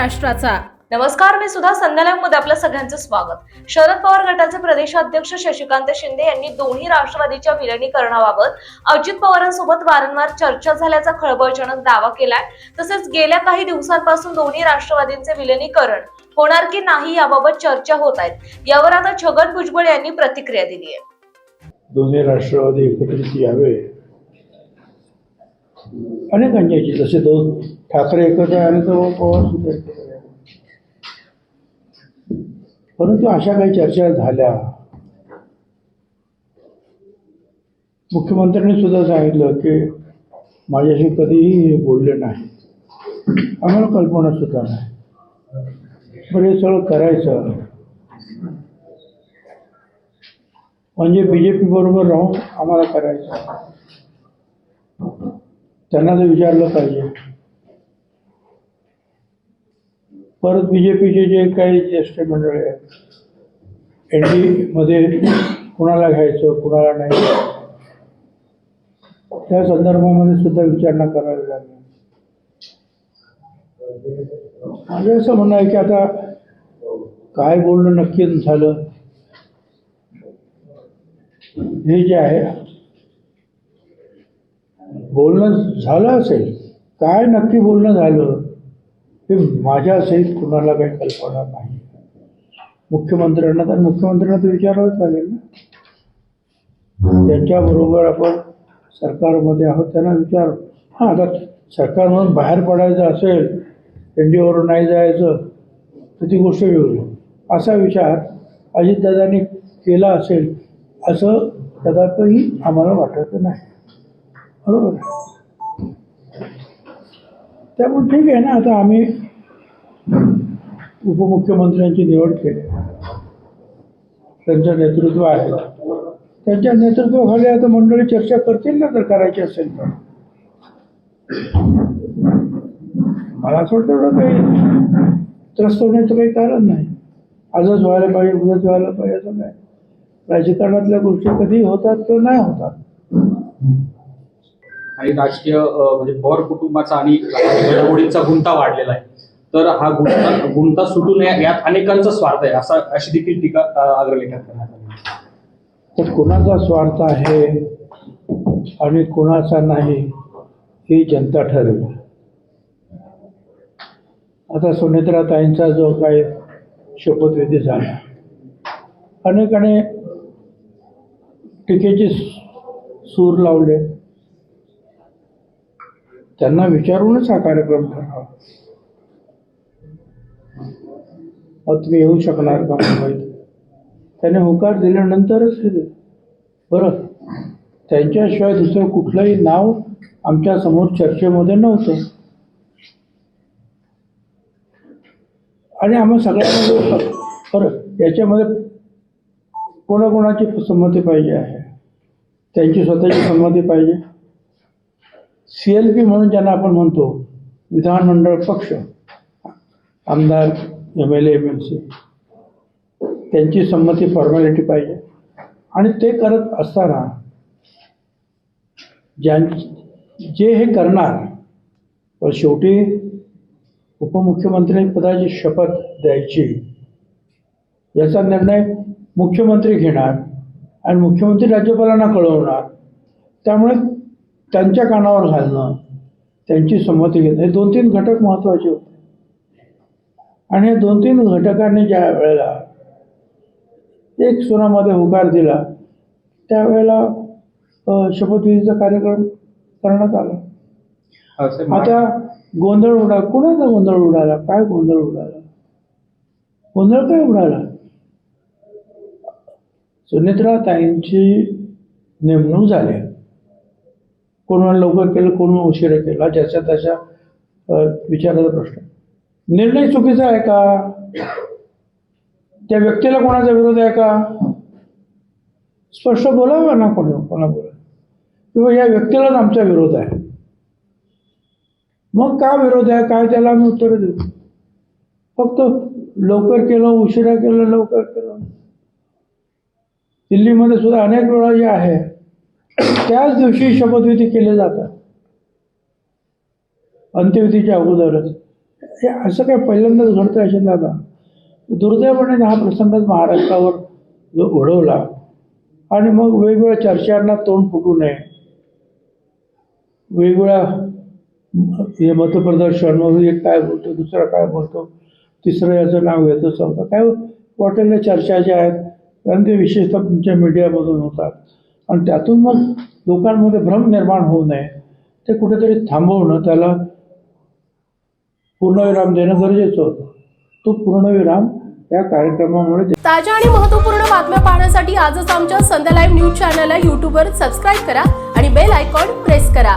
राष्ट्राचा नमस्कार मी सुद्धा संध्यालयमध्ये आपलं सगळ्यांचं स्वागत. शरद पवार गटाचे प्रदेशाध्यक्ष शशिकांत शिंदे यांनी दोन्ही राष्ट्रवादीच्या विलिनीकरणाबाबत अजित पवारांसोबत वारंवार चर्चा झाल्याचा खळबळजनक दावा केलाय. तसेच गेल्या काही दिवसांपासून दोन्ही राष्ट्रवादींचे विलिनीकरण होणार की नाही याबाबत चर्चा होत आहेत. यावर आता छगन भुजबळ यांनी प्रतिक्रिया दिली आहे दोन्ही राष्ट्रवादी एकत्रित यावे अनेकांची जसे दोन ठाकरे एकत्र आले तर पवार सुद्धा एकत्र परंतु अशा काही चर्चा झाल्या. मुख्यमंत्र्यांनी सुद्धा सांगितलं की माझ्याशी कधीही हे बोलले नाही. आम्हाला कल्पना सुद्धा नाही. पण हे सगळं करायचं. म्हणजे बी जे पी बरोबर राहून आम्हाला करायचं. त्यांना तर विचारलं पाहिजे. परत बी जे पीचे जे काही ज्येष्ठ मंडळी आहेत एन डीमध्ये कुणाला घ्यायचं कुणाला नाही त्या संदर्भामध्ये सुद्धा विचारणा करावी लागेल. माझं असं म्हणणं आहे की आता काय बोलणं नक्की झालं हे जे आहे बोलणं झालं असेल काय नक्की बोलणं झालं हे माझ्या सहित कुणाला काही कल्पना नाही. मुख्यमंत्र्यांना तर मुख्यमंत्र्यांना तर विचारावंच लागेल ना. त्यांच्याबरोबर आपण सरकारमध्ये आहोत त्यांना विचार. हां आता सरकारमधून बाहेर पडायचं असेल एनडीओवर नाही जायचं तर ती गोष्ट वेगळी. असा विचार अजितदादांनी केला असेल असं कदापि आम्हाला वाटत नाही. बरोबर? त्यामुळे ठीक आहे ना आता आम्ही उपमुख्यमंत्र्यांची निवड केली. त्यांचं नेतृत्व आहे. त्यांच्या नेतृत्वाखाली आता मंडळी चर्चा करतील ना जर करायची असेल तर. मला असं वाटतं एवढं काही त्रस्त होण्याचं काही कारण नाही. आजच व्हायला पाहिजे उद्याच व्हायला पाहिजे असं नाही. राजकारणातल्या गोष्टी कधी होतात किंवा नाही होतात. आणि राजकीय म्हणजे पवार कुटुंबाचा आणि घडामोडींचा गुंता वाढलेला आहे. तर हा गुंता गुंता सुटू नये यात अनेकांचा स्वार्थ आहे असा अशी देखील टीका अ, अग्रलेखात करण्यात आली तर कुणाचा स्वार्थ आहे आणि कुणाचा नाही ही जनता ठरवेल आता सुनेत्राताईंचा जो काही शपथविधी झाला अनेकाने टीकेचे सूर लावले. त्यांना विचारूनच हा कार्यक्रम ठरावा. मग तुम्ही येऊ शकणार का मुंबईत? त्याने होकार दिल्यानंतरच हे दे बरं. त्यांच्याशिवाय दुसरं कुठलंही नाव आमच्यासमोर चर्चेमध्ये नव्हतं. आणि आम्हा सगळ्यांना बरं. याच्यामध्ये कोणाकोणाची संमती पाहिजे आहे? त्यांची स्वतःची संमती पाहिजे? सी एल पी म्हणून ज्यांना आपण म्हणतो विधानमंडळ पक्ष आमदार M L A M L C त्यांची संमती फॉर्मॅलिटी पाहिजे. आणि ते करत असताना ज्यां जे हे करणार तर शेवटी उपमुख्यमंत्री पदाची शपथ द्यायची. याचा निर्णय मुख्यमंत्री घेणार आणि मुख्यमंत्री राज्यपालांना कळवणार. त्यामुळे त्यांच्या कानावर घालणं त्यांची संमती घेणं हे दोन तीन घटक महत्त्वाचे होते. आणि हे दोन तीन घटकांनी ज्या वेळेला एक सुनामध्ये होकार दिला त्यावेळेला शपथविधीचा कार्यक्रम करण्यात आला. आता गोंधळ उडा कुणाचा गोंधळ उडाला? काय गोंधळ उडाला? गोंधळ काय उडाला? सुनेत्रा ताईंची नेमणूक झाली. कोणाला लवकर केलं कोण उशिरा केला ज्याच्या त्याच्या विचाराचा प्रश्न निर्णय चुकीचा आहे का? त्या व्यक्तीला कोणाचा विरोध आहे का? स्पष्ट बोलावं ना कोणी कोणा बोला किंवा या व्यक्तीलाच आमचा विरोध आहे. मग का विरोध आहे? काय त्याला आम्ही उत्तर देऊ? फक्त लवकर केलं उशिरा केलं लवकर केलं. दिल्लीमध्ये सुद्धा अनेक वेळा जे आहे. त्याच दिवशी शपथविधी केले जातात. अंत्यविधीच्या अगोदरच. हे असं काय पहिल्यांदाच घडतं अशाला दादा. दुर्दैवाने हा प्रसंगच महाराष्ट्रावर जो ओढवला आणि मग वेगवेगळ्या चर्चांना तोंड फुटू नये. वेगवेगळ्या हे मतप्रदर्शन मग एक काय बोलतो दुसरा काय बोलतो तिसरं याचं नाव घेतो चौथं काय वाटेल चर्चा ज्या आहेत कारण ते विशेषतः तुमच्या मीडियामधून होतात. आणि त्यातून मग लोकांमध्ये भ्रम निर्माण होऊ नये. ते कुठेतरी थांबवणं त्याला पूर्णविराम देणं गरजेचं होतं. तो पूर्णविराम या कार्यक्रमामुळे ताज्या आणि महत्त्वपूर्ण बातम्या पाहण्यासाठी आजच आमच्या संध्या लाईव्ह न्यूज चॅनलला यूट्यूबवर सबस्क्राईब करा आणि बेल आयकॉन प्रेस करा.